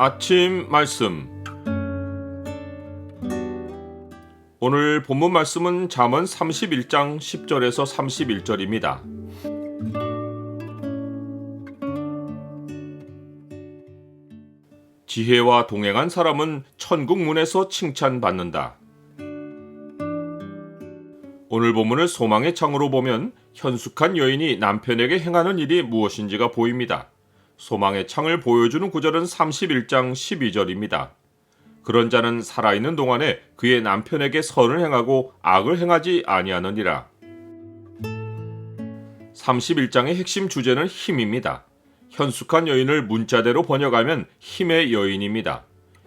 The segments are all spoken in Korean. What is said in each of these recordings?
아침 말씀 오늘 본문 말씀은 잠언 31장 10절에서 31절입니다. 지혜와 동행한 사람은 천국 문에서 칭찬받는다. 오늘 본문을 소망의 창으로 보면 현숙한 여인이 남편에게 행하는 일이 무엇인지가 보입니다. 소망의 창을 보여주는 구절은 31장 12절입니다. 그런 자는 살아있는 동안에 그의 남편에게 선을 행하고 악을 행하지 아니하느니라. 31장의 핵심 주제는 힘입니다. 현숙한 여인을 문자대로 번역하면 힘의 여인입니다.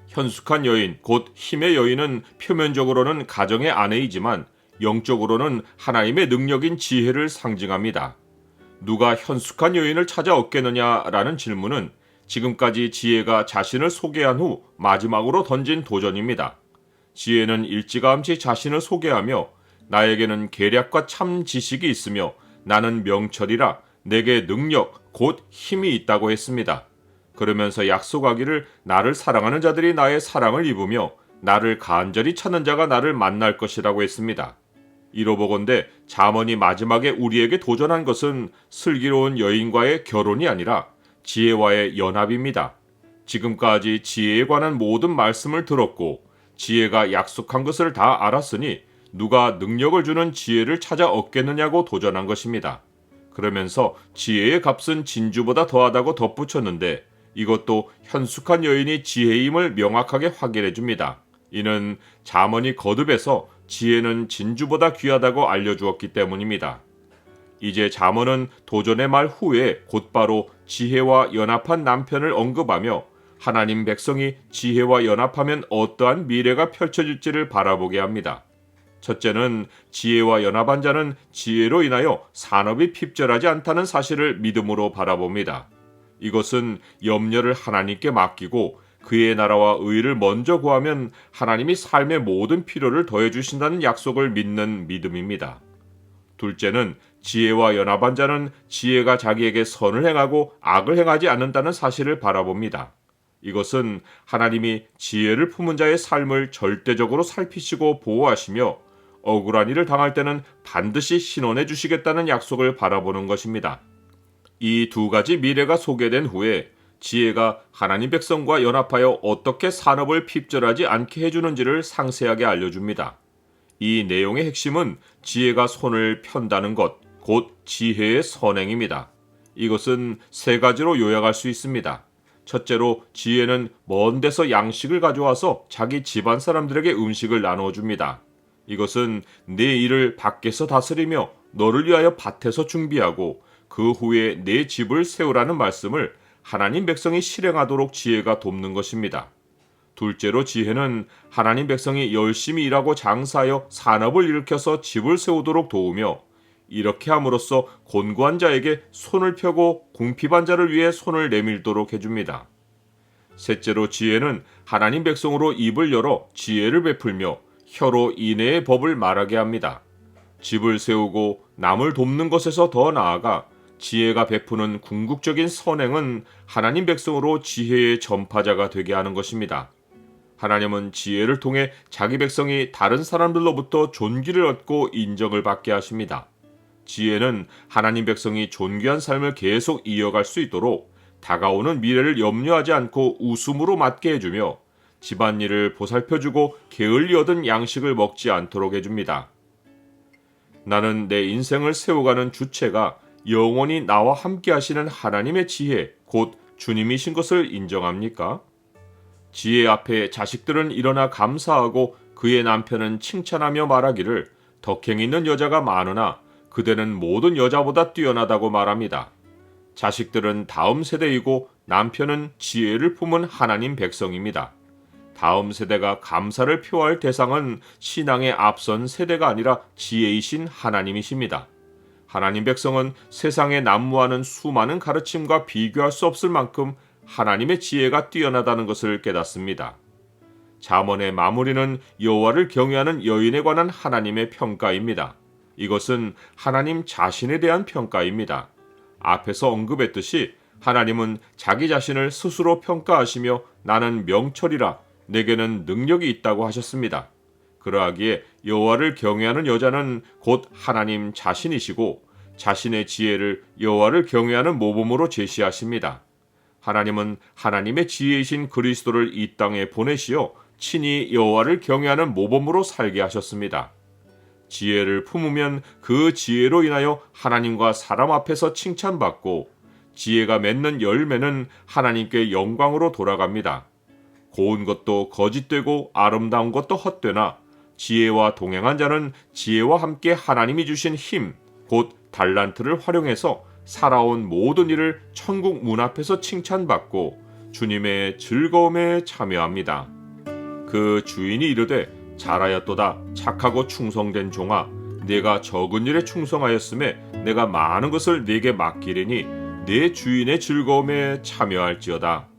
현숙한 여인, 곧 힘의 여인은 표면적으로는 가정의 아내이지만 영적으로는 하나님의 능력인 지혜를 상징합니다. 누가 현숙한 여인을 찾아 얻겠느냐라는 질문은 지금까지 지혜가 자신을 소개한 후 마지막으로 던진 도전입니다. 지혜는 일찌감치 자신을 소개하며 나에게는 계략과 참 지식이 있으며 나는 명철이라 내게 능력, 곧 힘이 있다고 했습니다. 그러면서 약속하기를 나를 사랑하는 자들이 나의 사랑을 입으며 나를 간절히 찾는 자가 나를 만날 것이라고 했습니다. 이로 보건대 자문이 마지막에 우리에게 도전한 것은 슬기로운 여인과의 결혼이 아니라 지혜와의 연합입니다. 지금까지 지혜에 관한 모든 말씀을 들었고 지혜가 약속한 것을 다 알았으니 누가 능력을 주는 지혜를 찾아 얻겠느냐고 도전한 것입니다. 그러면서 지혜의 값은 진주보다 더하다고 덧붙였는데 이것도 현숙한 여인이 지혜임을 명확하게 확인해 줍니다. 이는 자문이 거듭해서 지혜는 진주보다 귀하다고 알려주었기 때문입니다. 이제 자문은 도전의 말 후에 곧바로 지혜와 연합한 남편을 언급하며 하나님 백성이 지혜와 연합하면 어떠한 미래가 펼쳐질지를 바라보게 합니다. 첫째는 지혜와 연합한 자는 지혜로 인하여 산업이 핍절하지 않다는 사실을 믿음으로 바라봅니다. 이것은 염려를 하나님께 맡기고 그의 나라와 의를 먼저 구하면 하나님이 삶의 모든 필요를 더해 주신다는 약속을 믿는 믿음입니다. 둘째는 지혜와 연합한 자는 지혜가 자기에게 선을 행하고 악을 행하지 않는다는 사실을 바라봅니다. 이것은 하나님이 지혜를 품은 자의 삶을 절대적으로 살피시고 보호하시며 억울한 일을 당할 때는 반드시 신원해 주시겠다는 약속을 바라보는 것입니다. 이 두 가지 미래가 소개된 후에 지혜가 하나님 백성과 연합하여 어떻게 산업을 핍절하지 않게 해주는지를 상세하게 알려줍니다. 이 내용의 핵심은 지혜가 손을 편다는 것, 곧 지혜의 선행입니다. 이것은 세 가지로 요약할 수 있습니다. 첫째로 지혜는 먼 데서 양식을 가져와서 자기 집안 사람들에게 음식을 나누어 줍니다. 이것은 내 일을 밖에서 다스리며 너를 위하여 밭에서 준비하고 그 후에 내 집을 세우라는 말씀을 하나님 백성이 실행하도록 지혜가 돕는 것입니다. 둘째로 지혜는 하나님 백성이 열심히 일하고 장사하여 산업을 일으켜서 집을 세우도록 도우며 이렇게 함으로써 곤고한 자에게 손을 펴고 궁핍한 자를 위해 손을 내밀도록 해줍니다. 셋째로 지혜는 하나님 백성으로 입을 열어 지혜를 베풀며 혀로 인애의 법을 말하게 합니다. 집을 세우고 남을 돕는 것에서 더 나아가 지혜가 베푸는 궁극적인 선행은 하나님 백성으로 지혜의 전파자가 되게 하는 것입니다. 하나님은 지혜를 통해 자기 백성이 다른 사람들로부터 존귀를 얻고 인정을 받게 하십니다. 지혜는 하나님 백성이 존귀한 삶을 계속 이어갈 수 있도록 다가오는 미래를 염려하지 않고 웃음으로 맞게 해주며 집안일을 보살펴주고 게을리 얻은 양식을 먹지 않도록 해줍니다. 나는 내 인생을 세워가는 주체가 영원히 나와 함께 하시는 하나님의 지혜, 곧 주님이신 것을 인정합니까? 지혜 앞에 자식들은 일어나 감사하고 그의 남편은 칭찬하며 말하기를 덕행 있는 여자가 많으나 그대는 모든 여자보다 뛰어나다고 말합니다. 자식들은 다음 세대이고 남편은 지혜를 품은 하나님 백성입니다. 다음 세대가 감사를 표할 대상은 신앙의 앞선 세대가 아니라 지혜이신 하나님이십니다. 하나님 백성은 세상에 난무하는 수많은 가르침과 비교할 수 없을 만큼 하나님의 지혜가 뛰어나다는 것을 깨닫습니다. 잠언의 마무리는 여호와를 경외하는 여인에 관한 하나님의 평가입니다. 이것은 하나님 자신에 대한 평가입니다. 앞에서 언급했듯이 하나님은 자기 자신을 스스로 평가하시며 나는 명철이라 내게는 능력이 있다고 하셨습니다. 그러하기에 여호와를 경외하는 여자는 곧 하나님 자신이시고 자신의 지혜를 여호와를 경외하는 모범으로 제시하십니다. 하나님은 하나님의 지혜이신 그리스도를 이 땅에 보내시어 친히 여호와를 경외하는 모범으로 살게 하셨습니다. 지혜를 품으면 그 지혜로 인하여 하나님과 사람 앞에서 칭찬받고 지혜가 맺는 열매는 하나님께 영광으로 돌아갑니다. 고운 것도 거짓되고 아름다운 것도 헛되나 지혜와 동행한 자는 지혜와 함께 하나님이 주신 힘, 곧 달란트를 활용해서 살아온 모든 일을 천국 문 앞에서 칭찬받고 주님의 즐거움에 참여합니다. 그 주인이 이르되 잘하였도다 착하고 충성된 종아 내가 적은 일에 충성하였음에 내가 많은 것을 네게 맡기리니 내 주인의 즐거움에 참여할지어다.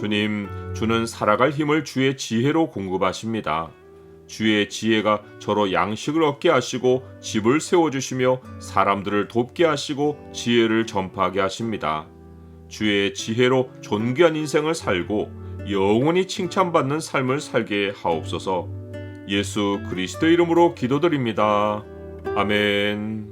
주님, 주는 살아갈 힘을 주의 지혜로 공급하십니다. 주의 지혜가 저로 양식을 얻게 하시고 집을 세워주시며 사람들을 돕게 하시고 지혜를 전파하게 하십니다. 주의 지혜로 존귀한 인생을 살고 영원히 칭찬받는 삶을 살게 하옵소서. 예수 그리스도 이름으로 기도드립니다. 아멘.